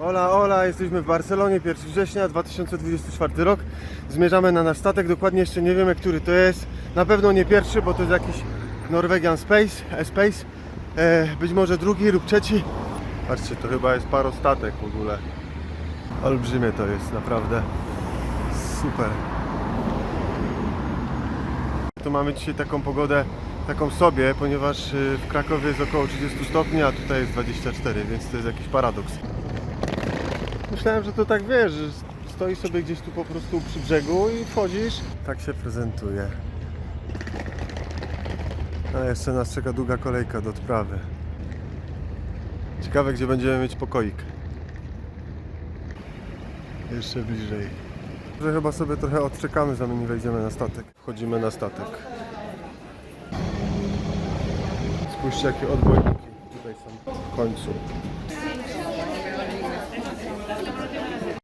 Ola, ola, jesteśmy w Barcelonie, 1 września 2024 rok. Zmierzamy na nasz statek, dokładnie jeszcze nie wiemy, który to jest. Na pewno nie pierwszy, bo to jest jakiś Norwegian Space, E-Space. E, być może drugi lub trzeci. Patrzcie, to chyba jest parostatek w ogóle. Olbrzymie to jest, naprawdę. Super. Tu mamy dzisiaj taką pogodę, taką sobie, ponieważ y, w Krakowie jest około 30 stopni, a tutaj jest 24, więc to jest jakiś paradoks. Myślałem, że to tak wiesz, że stoi sobie gdzieś tu po prostu przy brzegu i wchodzisz. Tak się prezentuje. A jeszcze nas czeka długa kolejka do odprawy. Ciekawe, gdzie będziemy mieć pokoik. Jeszcze bliżej. Że chyba sobie trochę odczekamy, zanim wejdziemy na statek. Wchodzimy na statek. Spójrzcie, jakie odbojniki tutaj są w końcu.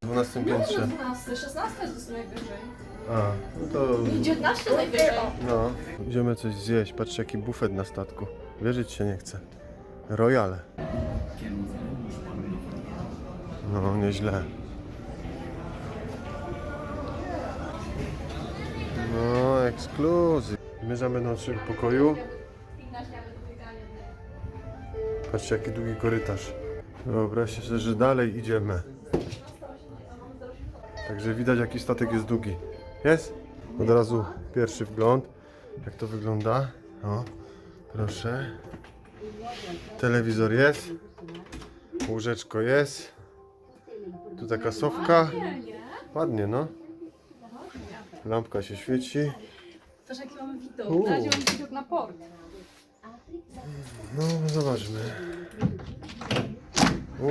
W 12 piętrze. 12, 16 jest najwyżej. A, no to 19 najwyżej. no. Idziemy coś zjeść. Patrzcie, jaki bufet na statku. Wierzyć się nie chce. Royale. No, nieźle. No, ekskluzyw. Zmierzamy do naszego pokoju. Patrzcie, jaki długi korytarz. Wyobraźcie sobie, że dalej idziemy. Także widać, jaki statek jest długi. Jest? Od razu pierwszy wgląd. Jak to wygląda? O, proszę. Telewizor jest. Łóżeczko jest. Tu taka sofka. Ładnie, no. Lampka się świeci. Też jaki mamy widok. Na razie mamy widok na port. No, zobaczmy. U.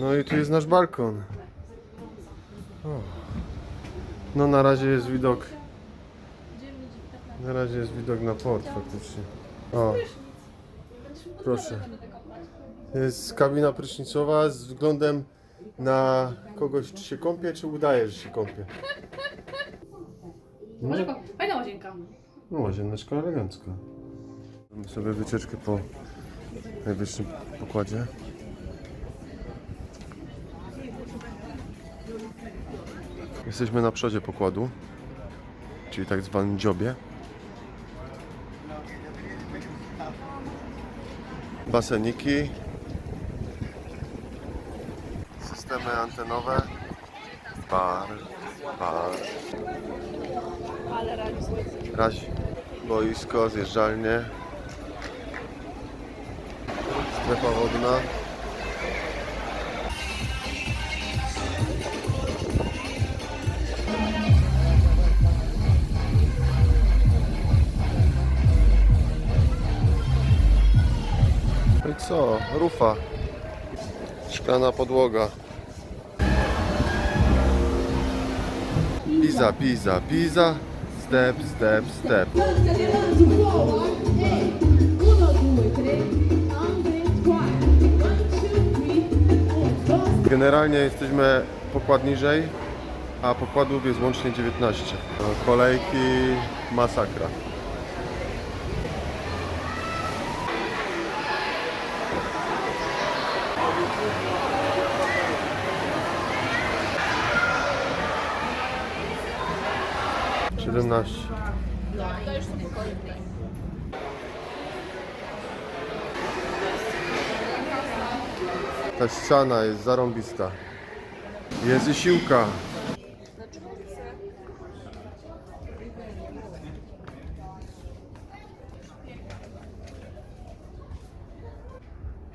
No i tu jest nasz balkon. O. No na razie jest widok. Na razie jest widok na port faktycznie. O. Proszę. Jest kabina prysznicowa z względem na kogoś, czy się kąpie, czy udaje, że się kąpie. No, Może go. Fajna łazienka. no łazieneczka elegancka. Mamy sobie wycieczkę po najwyższym pokładzie. Jesteśmy na przodzie pokładu, czyli tak zwanym dziobie. Baseniki. Systemy antenowe. Bar, bar. Razi boisko, zjeżdżalnie. Strefa wodna. Co? Rufa. Szklana podłoga. Pizza, pizza, pizza. Step, step, step. Scalera su forward 1, 2, 3, and 4. 1, 2, 3, and Generalnie jesteśmy pokład niżej, a pokładów jest łącznie 19. No, Kolejki masakra. Siedemnaście. Ta ściana jest zarąbista. Jest i siłka.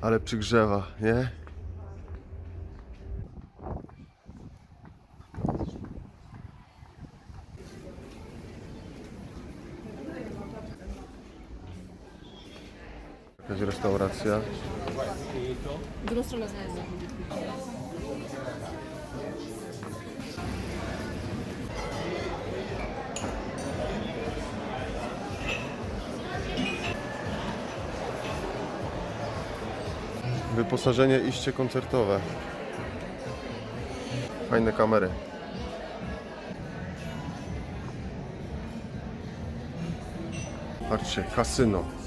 Ale przygrzewa, nie? Jakaś restauracja. Drugą stronę znajdę. Wyposażenie iście koncertowe. Fajne kamery. Patrzcie, kasyno.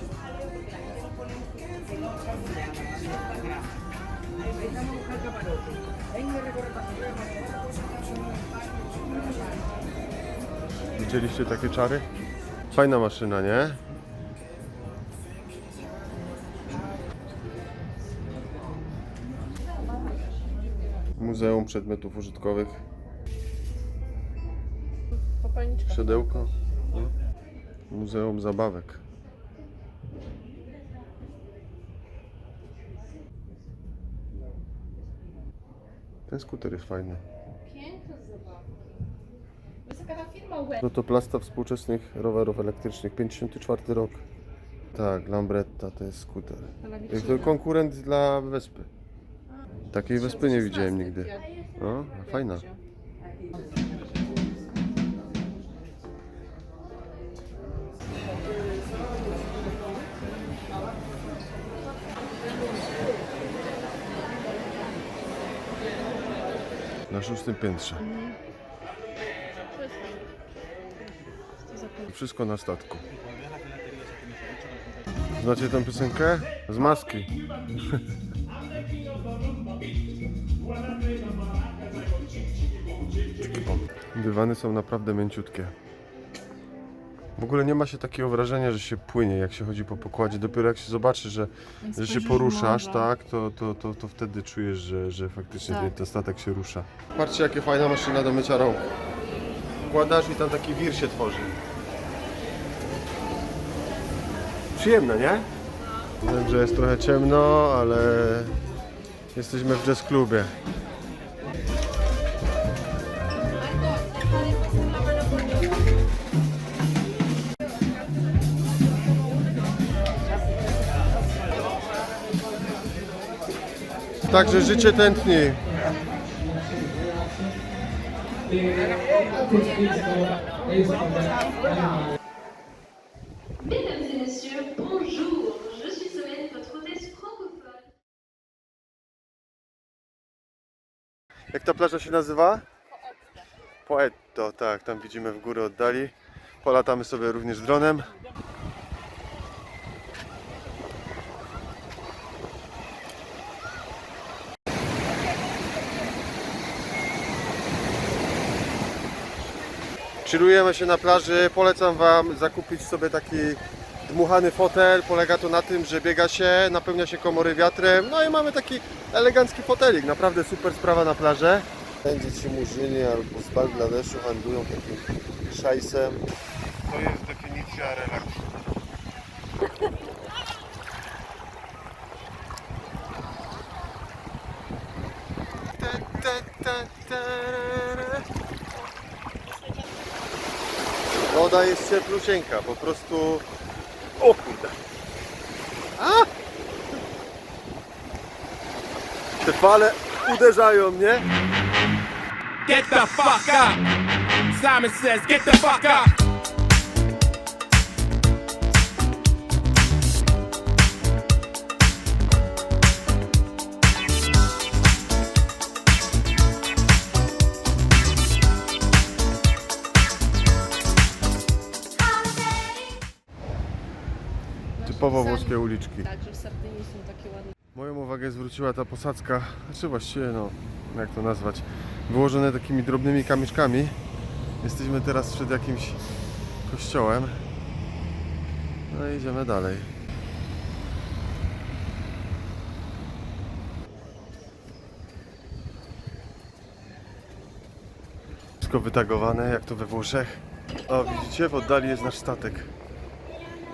Widzieliście takie czary? Fajna maszyna, nie? Muzeum Przedmiotów Użytkowych. Popalniczka. Muzeum Zabawek. Ten skuter jest fajny. Wysoka ta firma Web. No to plasta współczesnych rowerów elektrycznych, 54 rok. Tak, Lambretta to jest skuter. To konkurent dla Wespy. Takiej Wespy nie widziałem nigdy. No, fajna. Na szóstym piętrze. Wszystko na statku. Znacie tę piosenkę? Z maski. Dywany są naprawdę mięciutkie. W ogóle nie ma się takiego wrażenia, że się płynie, jak się chodzi po pokładzie. Dopiero jak się zobaczy, że, że się poruszasz, tak, to, to, to, to wtedy czujesz, że, że faktycznie Tak. ten statek się rusza. Patrzcie, jakie fajna maszyna do mycia rąk. Wkładasz i tam taki wir się tworzy. Przyjemne, nie? Wiem, że jest trochę ciemno, ale jesteśmy w jazz klubie. Także życie tętni. Mesdames Jak ta plaża się nazywa? Poetto, tak, tam widzimy w górę oddali. Polatamy sobie również dronem. Chillujemy się na plaży. Polecam Wam zakupić sobie taki dmuchany fotel. Polega to na tym, że biega się, napełnia się komory wiatrem. No i mamy taki elegancki fotelik. Naprawdę super sprawa na plażę. Będzie ci murzyni albo z Bangladeszu handlują takim szajsem. To jest definicja relaksu. Woda jest cieplusieńka, po prostu... O kurde! A! Te fale uderzają mnie. Get the fuck up. Simon says, get the fuck up. Typowo włoskie uliczki. Tak, że w Sardynii są takie ładne. Moją uwagę zwróciła ta posadzka, znaczy właściwie no, jak to nazwać, wyłożone takimi drobnymi kamyczkami. Jesteśmy teraz przed jakimś kościołem. No i idziemy dalej. Wszystko wytagowane, jak to we Włoszech. O, widzicie, w oddali jest nasz statek.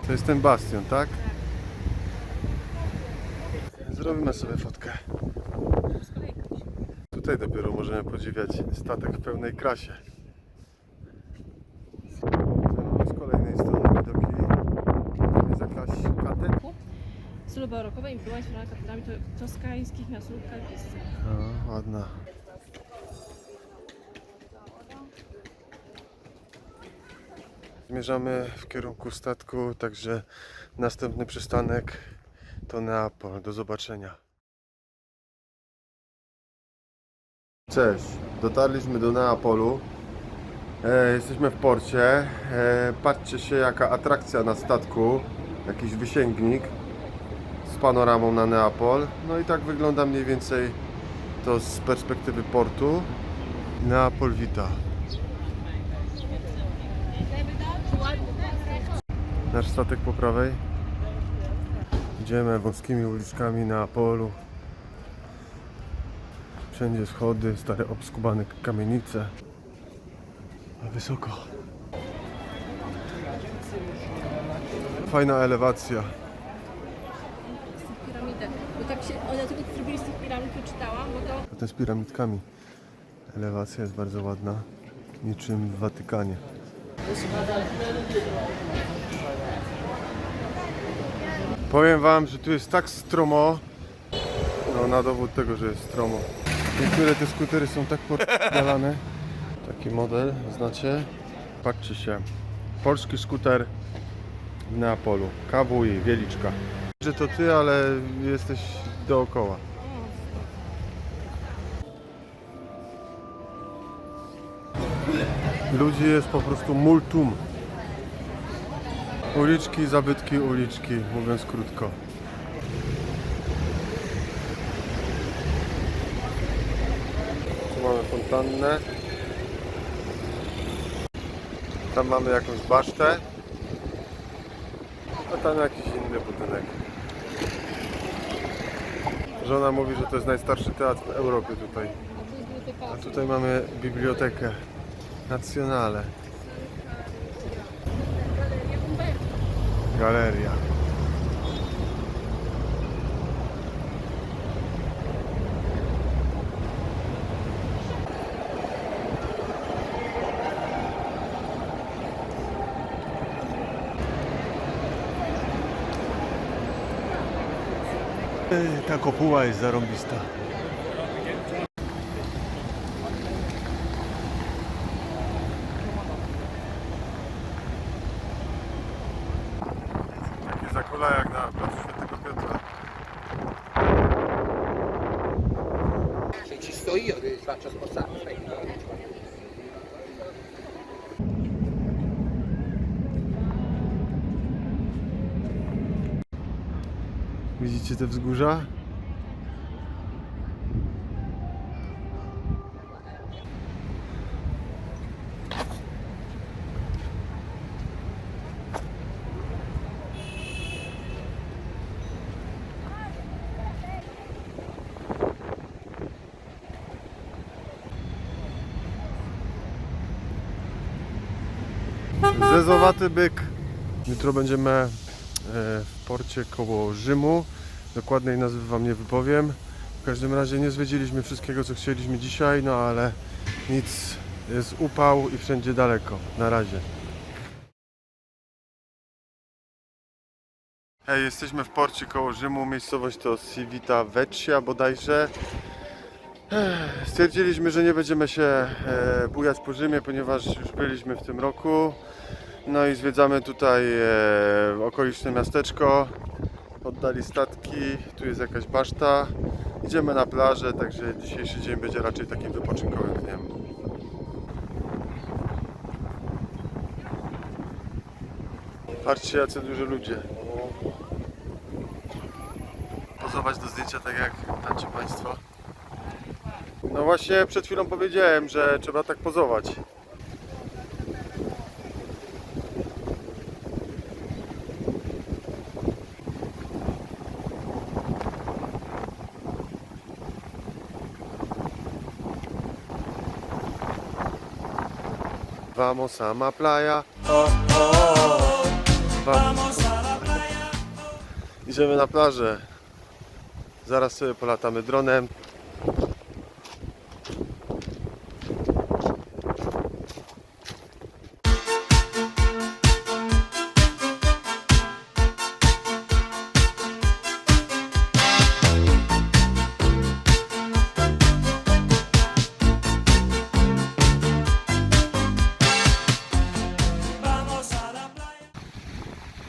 To jest ten bastion, tak? Zrobimy sobie fotkę. Tutaj dopiero możemy podziwiać statek w pełnej krasie. Z kolejnej strony widoki jakaś katet. W stylu barokowej influencja inspirowała katedrami to- toskańskich miast lub kalwiskich. O, ładna. Zmierzamy w kierunku statku, także następny przystanek to Neapol. Do zobaczenia. Cześć, dotarliśmy do Neapolu. E, jesteśmy w porcie. E, patrzcie się jaka atrakcja na statku. Jakiś wysięgnik z panoramą na Neapol. No i tak wygląda mniej więcej to z perspektywy portu. Neapol Vita. Nasz statek po prawej. Idziemy wąskimi uliczkami Neapolu. Wszędzie schody, stare obskubane kamienice. A wysoko. Fajna elewacja. Piramidę. Bo tak się, one tylko zrobili z tych piramid, czytałam, bo to z piramidkami. Elewacja jest bardzo ładna. Niczym w Watykanie. Powiem wam, że tu jest tak stromo. No na dowód tego, że jest stromo. Niektóre te skutery są tak podalane. Taki model, znacie? Patrzcie się. Polski skuter w Neapolu. KWI, Wieliczka. Że to ty, ale jesteś dookoła. Ludzi jest po prostu multum. Uliczki, zabytki, uliczki, mówiąc krótko. Tu mamy fontannę. Tam mamy jakąś basztę. A tam jakiś inny budynek. Żona mówi, że to jest najstarszy teatr w Europie tutaj. A tutaj mamy bibliotekę Nazionale. Galeria. Ta kopuła jest zarąbista. Jak na placu Świętego Piotra. Se ci sto io che ti faccio spostare, fai. Widzicie te wzgórza? Zezowaty byk. Jutro będziemy e, w porcie koło Rzymu. Dokładnej nazwy Wam nie wypowiem. W każdym razie nie zwiedziliśmy wszystkiego, co chcieliśmy dzisiaj, no ale nic. Jest upał i wszędzie daleko. Na razie. Hej, jesteśmy w porcie koło Rzymu. Miejscowość to Civita Vecchia bodajże. Stwierdziliśmy, że nie będziemy się e, bujać po Rzymie, ponieważ już byliśmy w tym roku. No i zwiedzamy tutaj e, okoliczne miasteczko. Oddali statki, tu jest jakaś baszta. Idziemy na plażę, także dzisiejszy dzień będzie raczej takim wypoczynkowym dniem. Patrzcie jacy duży ludzie. Pozować do zdjęcia tak jak tańczy Państwo. No właśnie przed chwilą powiedziałem, że trzeba tak pozować. Vamos a ma playa. Vamos. Idziemy na plażę. Zaraz sobie polatamy dronem.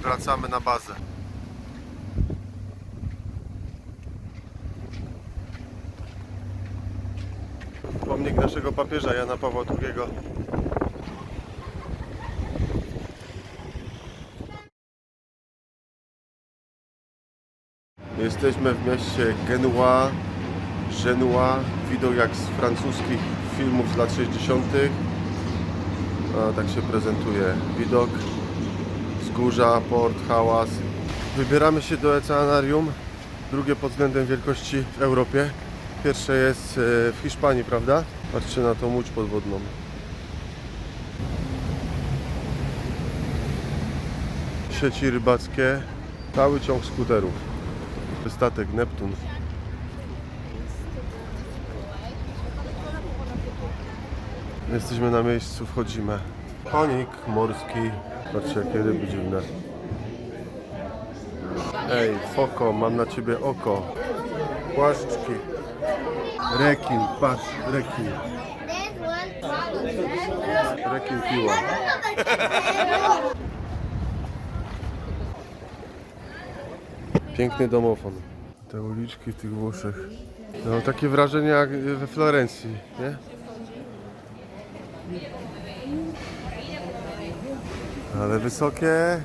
Wracamy na bazę. Pomnik naszego papieża Jana Pawła II. Jesteśmy w mieście Genua. Genua, widok jak z francuskich filmów z lat 60. A, tak się prezentuje widok. Wzgórza, port, hałas. Wybieramy się do Oceanarium, drugie pod względem wielkości w Europie. Pierwsze jest e, w Hiszpanii, prawda? Patrzcie na tą łódź podwodną. Sieci rybackie, cały ciąg skuterów. Statek Neptun. Jesteśmy na miejscu, wchodzimy. Konik morski. Patrzcie jakie ryby dziwne. Ej, foko, mam na ciebie oko. Płaszczki. Rekin, patrz, rekin. Rekin piła. Piękny domofon. Te uliczki w tych Włoszech. No takie wrażenie jak we Florencji, nie? Ale wysokie.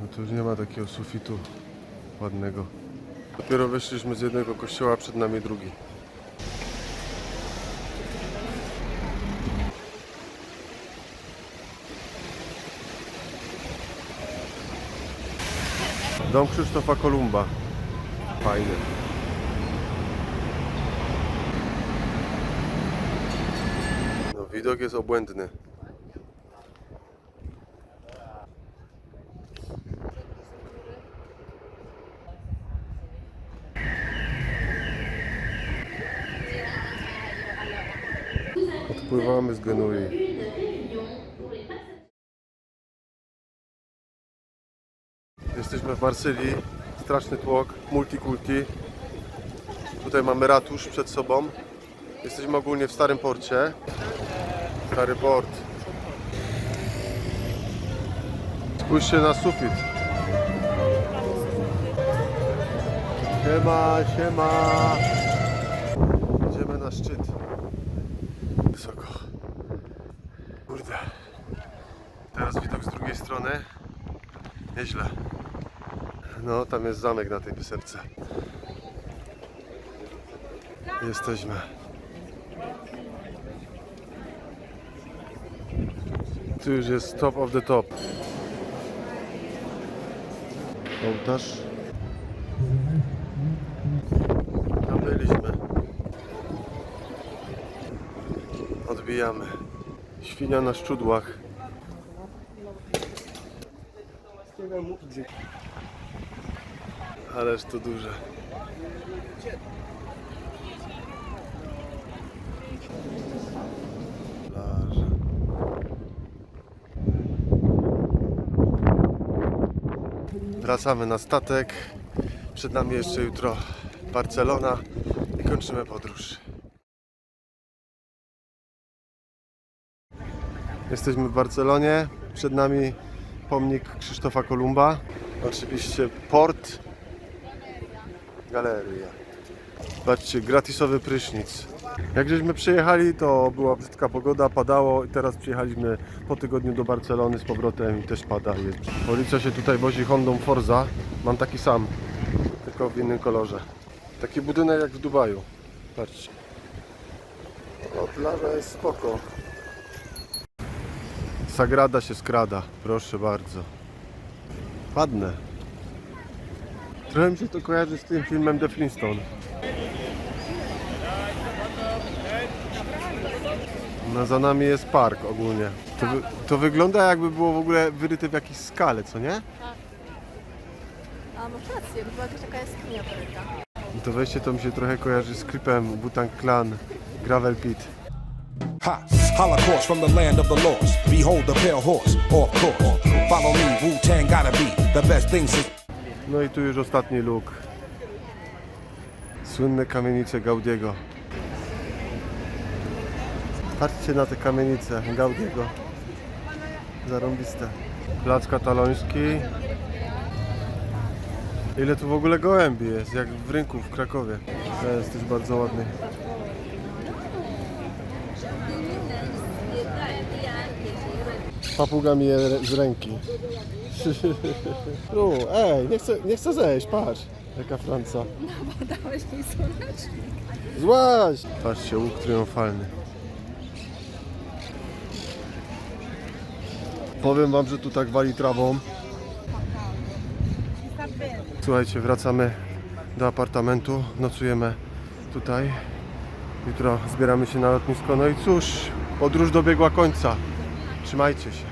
No tu już nie ma takiego sufitu ładnego. Dopiero wyszliśmy z jednego kościoła, przed nami drugi. Dom Krzysztofa Kolumba. Fajny. No widok jest obłędny. Odpływamy z Genui. Jesteśmy w Marsylii, straszny tłok, multikulti. Tutaj mamy ratusz przed sobą. Jesteśmy ogólnie w Starym Porcie. Stary Port. Spójrzcie na sufit. Siema, siema. Idziemy na szczyt. Wysoko. Kurde. Teraz strony. Nieźle. No, tam jest zamek na tej wysepce. Jesteśmy. Tu już jest top of the top. Ołtarz. Tam byliśmy. Odbijamy. Świnia na szczudłach. Ależ to duże. Wracamy na statek. Przed nami jeszcze jutro Barcelona i kończymy podróż. Jesteśmy w Barcelonie. Przed nami pomnik Krzysztofa Kolumba. Oczywiście port. Galeria. Patrzcie, gratisowy prysznic. Jak żeśmy przyjechali, to była brzydka pogoda, padało i teraz przyjechaliśmy po tygodniu do Barcelony z powrotem i też pada. Jest. Policja się tutaj wozi Hondą Forza. Mam taki sam, tylko w innym kolorze. Taki budynek jak w Dubaju. Patrzcie. O, plaża jest spoko. Sagrada się skrada, proszę bardzo. Ładne. Trochę mi się to kojarzy z tym filmem The Flintstone. No za nami jest park ogólnie. To, wy, to wygląda jakby było w ogóle wyryte w jakiejś skale, co nie? A masz rację, była jakaś taka jaskinia poryta. I to wejście to mi się trochę kojarzy z klipem Wu-Tang Clan Gravel Pit. Ha! Holocaust from the land of the lost. Behold the pale horse, off course. Follow me, Wu Tang gotta be the best thing since. No i tu już ostatni luk. Słynne kamienice Gaudiego. Patrzcie na te kamienice Gaudiego. Zarąbiste. Plac kataloński. Ile tu w ogóle gołębi jest, jak w rynku w Krakowie. To jest też bardzo ładny. Papuga mi je z ręki. Tu, ej, nie chcę, nie chcę zejść, patrz. Jaka Franca? Dałeś mi słonecznik. Złaś! Patrzcie, łuk triumfalny. Powiem wam, że tu tak wali trawą. Słuchajcie, wracamy do apartamentu, nocujemy tutaj. Jutro zbieramy się na lotnisko. No i cóż, podróż dobiegła końca. Trzymajcie się.